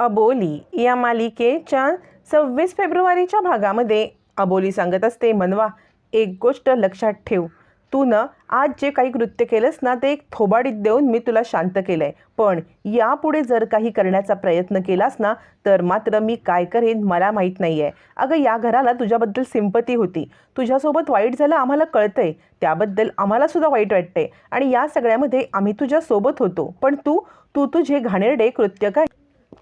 अबोली या मालिकेच्या सव्वीस फेब्रुवारीच्या भागामध्ये अबोली सांगत असते मनवा एक गोष्ट लक्षात ठेव. तू न आज जे काही कृत्य केलंस ना ते एक थोबाडीत देऊन मी तुला शांत केलं आहे पण यापुढे जर काही करण्याचा प्रयत्न केलास ना तर मात्र मी काय करेन मला माहीत नाही आहे अगं या घराला तुझ्याबद्दल सिंपती होती. तुझ्यासोबत वाईट झालं आम्हाला कळतंय. त्याबद्दल आम्हालासुद्धा वाईट वाटतंय. आणि या सगळ्यामध्ये आम्ही तुझ्यासोबत होतो. पण तू तू तुझे घाणेरडे कृत्य काय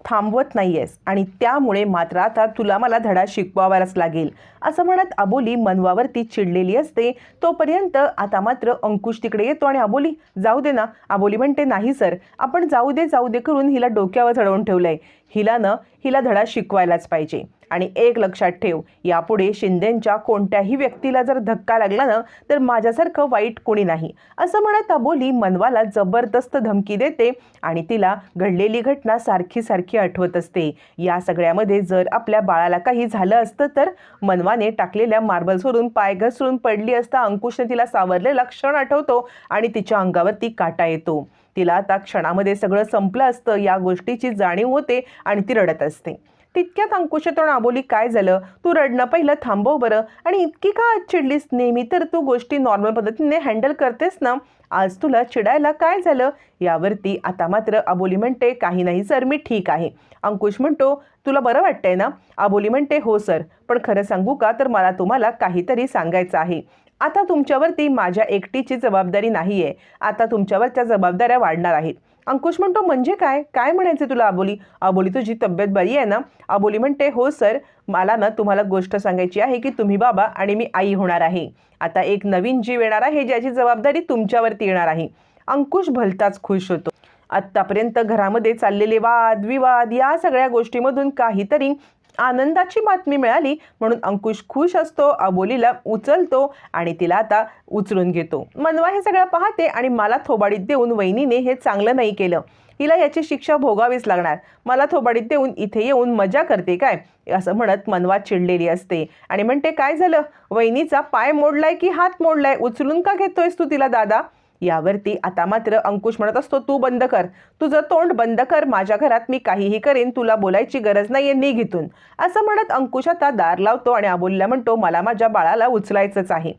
थांबवत नाही आहेस आणि त्यामुळे मात्र आता तुला मला धडा शिकवावाच लागेल. असं म्हणत अबोली मनवावरती चिडलेली असते. तोपर्यंत आता मात्र अंकुश तिकडे येतो आणि अबोली जाऊ दे ना. अबोली म्हणते नाही सर. आपण जाऊ दे जाऊ दे करून हिला डोक्यावर चढवून ठेवलंय. हिला न हिला धडा शिकवायलाच पाहिजे. आणि एक लक्षात ठेव यापुढे शिंदेंच्या कोणत्याही व्यक्तीला जर धक्का लागला ना तर माझ्यासारखं वाईट कोणी नाही. असं म्हणत अबोली मनवाला जबरदस्त धमकी देते आणि तिला घडलेली घटना सारखी सारखी आठवत असते. या सगळ्यामध्ये जर आपल्या बाळाला काही झालं असतं तर मनवाने टाकलेल्या मार्बल्सवरून पाय घसरून पडली असता अंकुशने तिला सावरलेला क्षण आठवतो आणि तिच्या अंगावरती काटा येतो. तिला आता क्षणामध्ये सगळं संपलं असतं या गोष्टीची जाणीव होते आणि ती रडत असते. तितक्यात अंकुशतोण आबोली काय झालं? तू रडणं पहिलं थांबव बरं. आणि इतकी का आज चिडलीस नेहमी? तर तू गोष्टी नॉर्मल पद्धतीने हँडल करतेस ना? आज तुला चिडायला काय झालं? यावरती आता मात्र अबोली म्हणते काही नाही सर मी ठीक आहे. अंकुश म्हणतो तुला बरं वाटतंय ना? अबोली म्हणते हो सर. पण खरं सांगू का? तर मला तुम्हाला काहीतरी सांगायचं आहे. आता तुमच्यावरती माझ्या एकटीची जबाबदारी नाही आहे आता तुमच्यावर त्या जबाबदाऱ्या वाढणार आहेत. अंकुश म्हणतो म्हणजे काय? काय म्हणायचं तुला अबोली? अबोली तुझी तब्येत बरी आहे ना? अबोली म्हणते हो सर. मला ना तुम्हाला गोष्ट सांगायची आहे की तुम्ही बाबा आणि मी आई होणार आहे. आता एक नवीन जीव येणार आहे ज्याची जबाबदारी तुमच्यावरती येणार आहे. अंकुश भलताच खुश होतो. आत्तापर्यंत घरामध्ये चाललेले वाद विवाद या सगळ्या गोष्टीमधून काहीतरी आनंदाची बातमी मिळाली म्हणून अंकुश खुश असतो अबोलीला उचलतो आणि तिला आता उचलून घेतो. मनवा हे सगळं पाहते आणि मला थोबाडीत देऊन वहिनीने हे चांगलं नाही केलं. तिला याची शिक्षा भोगावीच लागणार. मला थोबाडीत देऊन इथे येऊन मजा करते काय? असं म्हणत मनवा चिडलेली असते. आणि म्हणते काय झालं? वहिनीचा पाय मोडलाय की हात मोडलाय? उचलून का घेतोयस तू तिला दादा? यावरती आता मात्र अंकुश म्हणत असतो तू बंद कर. तुझं तोंड बंद कर. माझ्या घरात मी काहीही करेन. तुला बोलायची गरज नाहीये. नी इथून. असं म्हणत अंकुश आता दार लावतो आणि अबोलीला म्हणतो मला माझ्या बाळाला उचलायचंच आहे.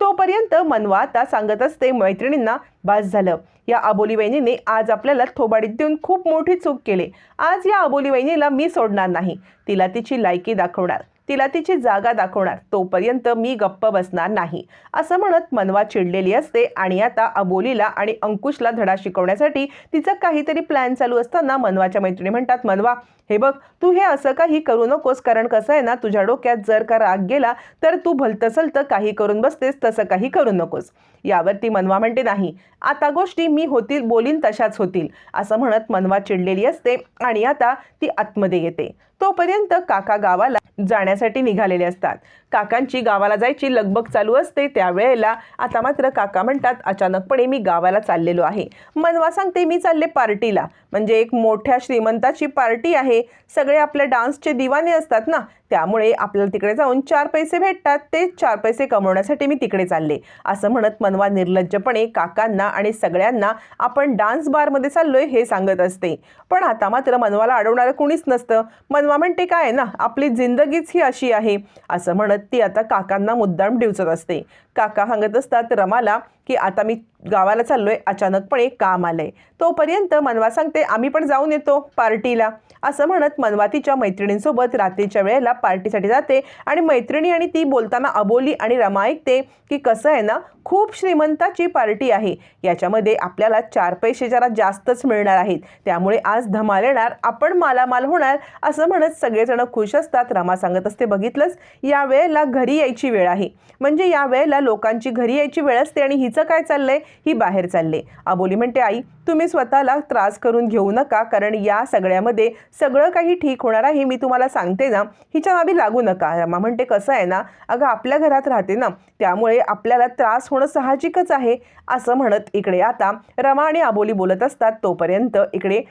तोपर्यंत मनवा आता सांगत असते मैत्रिणींना बास झालं. या अबोली वहिनीने आज आपल्याला थोबाडीत देऊन खूप मोठी चूक केली. आज या अबोली वहिनीला मी सोडणार नाही. तिला तिची लायकी दाखवणार. तिला तिची जागा दाखवणार. तोपर्यंत मी गप्प बसणार नाही. असं म्हणत मनवा चिडलेली असते आणि आता अबोलीला आणि अंकुशला धडा शिकवण्यासाठी तिचं काहीतरी प्लॅन चालू असताना मनवाच्या मैत्रिणी म्हणतात मनवा हे बघ तू हे असं काही करू नकोस कारण कसं आहे ना तुझ्या डोक्यात जर का राग गेला तर तू भलतसलतं काही करून बसतेस तसं काही करू नकोस. यावरती मनवा म्हणते नाही आता गोष्टी मी होतील बोलीन तशाच होतील असं म्हणत मनवा चिडलेली असते आणि आता ती आतमध्ये येते. तोपर्यंत काका गावाला जाण्यासाठी निघालेले असतात. काकांची गावाला जायची लगबग चालू असते त्यावेळेला आता मात्र काका म्हणतात अचानकपणे मी गावाला चाललेलो आहे. मनवा सांगते मी चालले पार्टीला. म्हणजे एक मोठ्या श्रीमंताची पार्टी आहे. सगळे आपल्या डान्सचे दिवाने असतात ना त्यामुळे आपल्याला तिकडे जाऊन चार पैसे भेटतात. ते चार पैसे कमवण्यासाठी मी तिकडे चालले. असं म्हणत मनवा निर्लज्जपणे काकांना आणि सगळ्यांना आपण डान्स बारमध्ये चाललोय हे सांगत असते. पण आता मात्र मनवाला अडवणारं कुणीच नसतं. मनवा म्हणते काय ना आपली जिंदगीच ही अशी आहे. असं म्हणत ती आता काकांना मुद्दाम डिवचत असते. काका सांगत असतात रमाला की आता मी गावाला चाललोय अचानकपणे काम आलंय. तोपर्यंत मनवा सांगते आम्ही पण जाऊन येतो पार्टीला. असं म्हणत मनवा तिच्या मैत्रिणींसोबत रात्रीच्या वेळेला पार्टीसाठी जाते आणि मैत्रिणी आणि ती बोलताना अबोली आणि रमा ऐकते की कसं आहे ना खूप श्रीमंताची पार्टी आहे. याच्यामध्ये आपल्याला चार पैसे जरा जास्तच मिळणार आहेत. त्यामुळे आज धमाल येणार आपण मालामाल होणार असं म्हणत सगळेजण खुश असतात. रमा सांगत असते बघितलंच या वेळेला घरी यायची वेळ आहे. म्हणजे या वेळेला लोकांची घरी यायची वेळ असते आणि हिचं काय चाललंय? ही बाहेर चालले अबोली म्हणते आई तुम्ही स्वतःला त्रास करून घेऊ नका कारण या सगळ्यामध्ये सगळं काही ठीक होणार आहे. मी तुम्हाला सांगते ना हिच्या नावी लागू नका. रमा म्हणते कसं आहे ना? अगं आपल्या घरात राहते ना त्यामुळे आपल्याला त्रास होणं साहजिकच आहे असं म्हणत इकडे आता रमा आणि आबोली बोलत असतात तोपर्यंत इकडे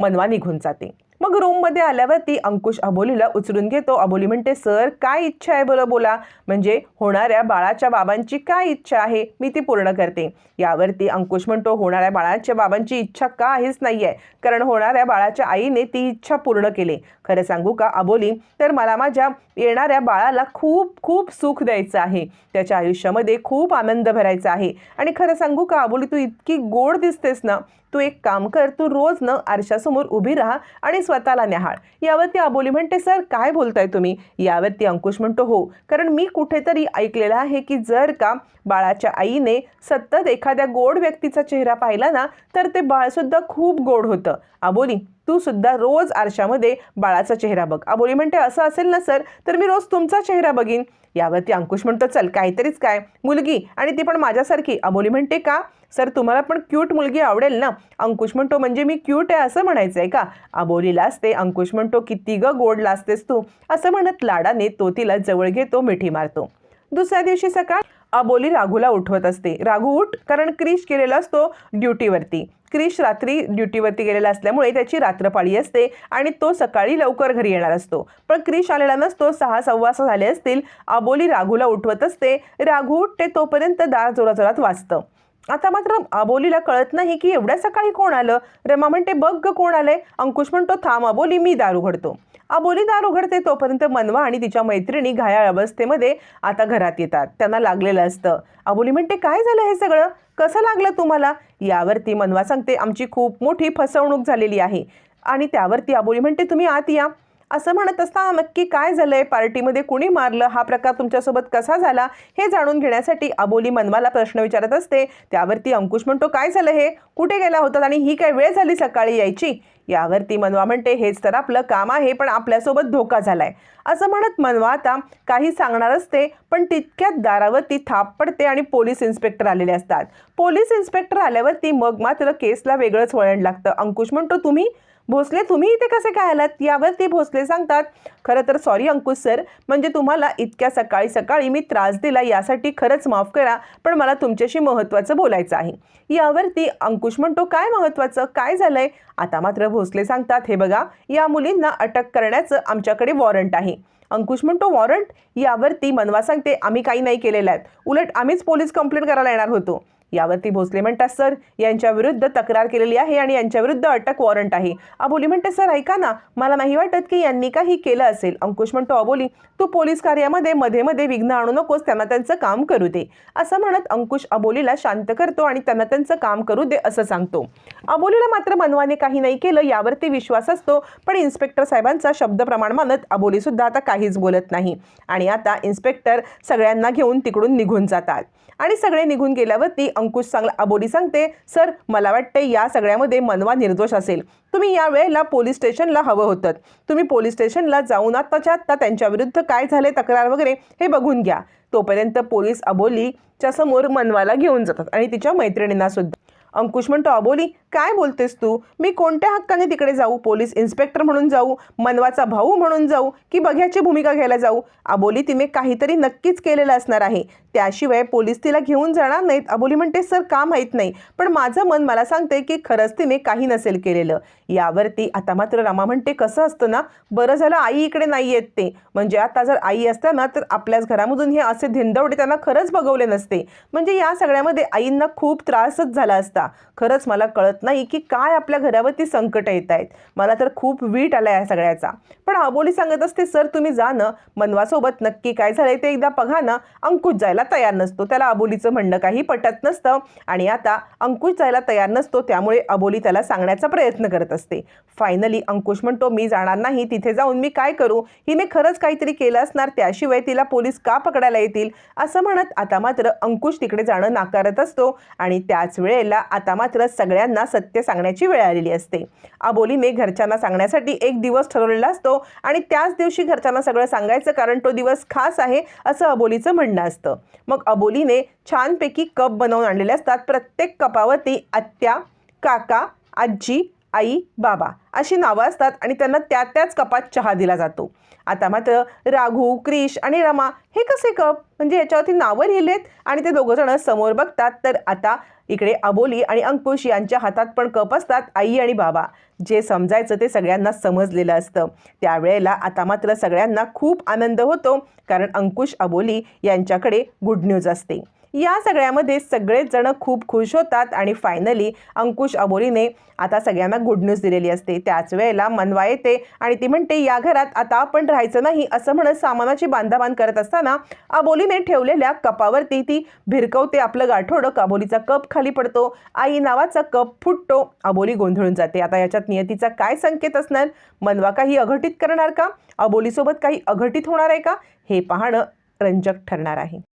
मनवा निघून जाते. मग रूममध्ये आल्यावरती अंकुश अबोलीला उचलून घेतो. अबोली म्हणते सर काय इच्छा आहे बरं बोला. म्हणजे होणाऱ्या बाळाच्या बाबांची काय इच्छा आहे? मी ती पूर्ण करते. यावरती अंकुश म्हणतो होणाऱ्या बाळाच्या बाबांची इच्छा का आहेच नाही आहे कारण होणाऱ्या बाळाच्या आईने ती इच्छा पूर्ण केली. खरं सांगू का अबोली तर मला माझ्या येणाऱ्या बाळाला खूप खूप सुख द्यायचं आहे. त्याच्या आयुष्यामध्ये खूप आनंद भरायचा आहे. आणि खरं सांगू का अबोली तू इतकी गोड दिसतेस ना. तू एक काम कर तू रोज न आरशासमोर उभी राहा आणि स्वतःला न्याहाळ. यावरती अबोली म्हणते सर काय बोलताय तुम्ही? यावरती अंकुश म्हणतो हो कारण मी कुठेतरी ऐकलेलं आहे की जर का बाळाच्या आईने सतत एखाद्या गोड व्यक्तीचा चेहरा पाहिला ना तर ते बाळसुद्धा खूप गोड होतं. अबोली तू सुद्धा रोज आरशामध्ये बाळाचा चेहरा बघ. अबोली म्हणते असं असेल ना सर तर मी रोज तुमचा चेहरा बघीन. यावरती अंकुश म्हणतो चल काहीतरीच काय. मुलगी आणि ती पण माझ्यासारखी. अबोली म्हणते का? सर तुम्हाला पण क्यूट मुलगी आवडेल ना? अंकुश म्हणतो म्हणजे मी क्यूट आहे असं म्हणायचं आहे का? अबोली लाजते. अंकुश म्हणतो किती ग गोड लाजतेस तू. असं म्हणत लाडाने तो तिला जवळ घेतो मिठी मारतो. दुसऱ्या दिवशी सकाळ अबोली राघूला उठवत असते. राघू उठ कारण क्रिश गेलेला असतो ड्युटीवरती. क्रिश रात्री ड्युटीवरती गेलेला असल्यामुळे त्याची रात्रपाळी असते आणि तो सकाळी लवकर घरी येणार असतो. पण क्रिश आलेला नसतो. सहा सव्वा झाले असतील. अबोली राघूला उठवत असते. राघू उठते तोपर्यंत दार जोराजोरात वाचतं आता मात्र अबोलीला कळत नाही की एवढ्या सकाळी कोण आलं? रमा म्हणते बघ ग कोण आलंय. अंकुश म्हणतो थांब अबोली मी दार उघडतो अबोली दार उघडते तोपर्यंत मनवा आणि तिच्या मैत्रिणी घायाळ अवस्थेमध्ये आता घरात येतात. त्यांना लागलेलं असतं. अबोली म्हणते काय झालं हे सगळं? कसं लागलं तुम्हाला? यावरती मनवा सांगते आमची खूप मोठी फसवणूक झालेली आहे. आणि त्यावरती अबोली म्हणते तुम्ही आत या. असं म्हणत असता नक्की काय झालंय? पार्टीमध्ये कुणी मारलं? हा प्रकार तुमच्यासोबत कसा झाला? हे जाणून घेण्यासाठी अबोली मनवाला प्रश्न विचारत असते. त्यावरती अंकुश म्हणतो काय झालं हे? कुठे गेला होतात आणि ही काय वेळ झाली सकाळी यायची? यावरती मनवा म्हणते हेच तर आपलं काम आहे पण आपल्यासोबत धोका झालाय. असं म्हणत मनवा आता काही सांगणार असते पण तितक्यात दारावरती थाप पडते आणि पोलीस इन्स्पेक्टर आलेले असतात. पोलीस इन्स्पेक्टर आल्यावरती मग मात्र केसला वेगळंच वळण लागतं. अंकुश म्हणतो तुम्ही भोसले तुम्ही इथे कसे काय आलात? यावरती भोसले सांगतात खरं तर सॉरी अंकुश सर म्हणजे तुम्हाला इतक्या सकाळी सकाळी मी त्रास दिला यासाठी खरंच माफ करा पण मला तुमच्याशी महत्त्वाचं बोलायचं आहे. यावरती अंकुश म्हणतो काय महत्त्वाचं? काय झालंय? आता मात्र भोसले सांगतात हे बघा या मुलींना अटक करण्याचं आमच्याकडे वॉरंट आहे. अंकुश म्हणतो वॉरंट यावरती मनवा सांगते आम्ही काही नाही केलेलं आहे. उलट आम्हीच पोलीस कंप्लेंट करायला येणार होतो. यावरती भोसले म्हणतात सर यांच्याविरुद्ध तक्रार केलेली आहे आणि यांच्याविरुद्ध अटक वॉरंट आहे. अबोली म्हणते सर ऐका ना मला नाही वाटत की यांनी काही केलं असेल. अंकुश म्हणतो अबोली तू पोलीस कार्यामध्ये मध्ये मध्ये विघ्न आणू नकोस त्यांना त्यांचं काम करू दे. असं म्हणत अंकुश अबोलीला शांत करतो आणि त्यांना त्यांचं काम करू दे असं सांगतो. अबोलीला मात्र मनवाने काही नाही केलं यावरती विश्वास असतो पण इन्स्पेक्टर साहेबांचा शब्द प्रमाण मानत अबोली सुद्धा आता काहीच बोलत नाही. आणि आता इन्स्पेक्टर सगळ्यांना घेऊन तिकडून निघून जातात. आणि सगळे निघून गेल्यावरती अंकुश चांगला अबोली सांगते सर मला वाटते या सगळ्यामध्ये मनवा निर्दोष असेल. तुम्ही या वेळेला पोलीस स्टेशनला हवं होतं. तुम्ही पोलीस स्टेशनला जाऊन आत्ताच्या आत्ता त्यांच्याविरुद्ध काय झाले तक्रार वगैरे हे बघून घ्या. तोपर्यंत पोलीस अबोलीच्या समोर मनवाला घेऊन जातात आणि तिच्या मैत्रिणींना सुद्धा. अंकुश म्हणतो अबोली काय बोलतेस तू? मी कोणत्या हक्काने तिकडे जाऊ? पोलीस इन्स्पेक्टर म्हणून जाऊ? मनवाचा भाऊ म्हणून जाऊ? की बघ्याची भूमिका घ्यायला जाऊ? अबोली तिने काहीतरी नक्कीच केलेलं असणार आहे. त्याशिवाय पोलीस तिला घेऊन जाणार नाहीत. अबोली म्हणते सर का माहीत नाही. पण माझं मन मला सांगते की खरंच तिने काही नसेल केलेलं. यावरती आता मात्र रमा म्हणते कसं असतं ना? बरं झालं आई इकडे नाही येत ते. म्हणजे आता जर आई असताना तर आपल्याच घरामधून हे असे धिंदवडे त्यांना खरंच बघवले नसते. म्हणजे या सगळ्यामध्ये आईंना खूप त्रासच झाला असता. खरंच मला कळत नाही की काय आपल्या घरावरती संकट येत आहेत. मला तर खूप वीट आला या सगळ्याचा. पण अबोली सांगत असते सर तुम्ही जा ना. मनवासोबत नक्की काय झालंय ते एकदा बघा ना. अंकुश जायला तयार नसतो. त्याला अबोलीचं म्हणणं काही पटत नसतं. आणि आता अंकुश जायला तयार नसतो त्यामुळे अबोली त्याला सांगण्याचा प्रयत्न करत असते. फायनली अंकुश म्हणतो मी जाणार नाही. तिथे जाऊन मी काय करू? हिने खरंच काहीतरी केलं असणार. त्याशिवाय तिला पोलीस का पकडायला येतील? असं म्हणत आता मात्र अंकुश तिकडे जाणं नाकारत असतो. आणि त्याच वेळेला आता मात्र सगळ्यांना सत्य सांगण्याची वेळ आलेली असते. अबोलीने घरच्यांना सांगण्यासाठी एक दिवस ठरवलेला असतो आणि त्याच दिवशी घरच्यांना सगळं सांगायचं कारण तो दिवस खास आहे असं अबोलीचं म्हणणं असतं. मग अबोलीने छानपैकी कप बनवून आणलेले असतात. प्रत्येक कपावरती आत्या काका आजी आई बाबा अशी नावं असतात आणि त्यांना त्या त्याच कपात चहा दिला जातो. आता मात्र राघू क्रिश आणि रमा हे कसे कप? म्हणजे याच्यावरती नावं लिहिलेत आणि ते दोघं जण समोर बघतात. तर आता इकडे अबोली आणि अंकुश यांच्या हातात पण कप असतात आई आणि बाबा. जे समजायचं ते सगळ्यांना समजलेलं असतं. त्यावेळेला आता मात्र सगळ्यांना खूप आनंद होतो कारण अंकुश अबोली यांच्याकडे गुड न्यूज असते. या सगळ्यामध्ये सगळेच जण खूप खुश होतात आणि फायनली अंकुश अबोलीने आता सगळ्यांना गुड न्यूज दिलेली असते. त्याच वेळेला मनवा येते आणि ती म्हणते या घरात आता आपण राहायचं नाही असं म्हणत सामानाची बांधाबांध करत असताना अबोलीने ठेवलेल्या कपावरती ती भिरकवते आपलं गाठोडं. अबोलीचा कप खाली पडतो आई नावाचा कप फुटतो अबोली गोंधळून जाते. आता याच्यात नियतीचा काय संकेत असणार? मनवा काही अघटित करणार का? अबोलीसोबत काही अघटित होणार आहे का? हे पाहणं रंजक ठरणार आहे.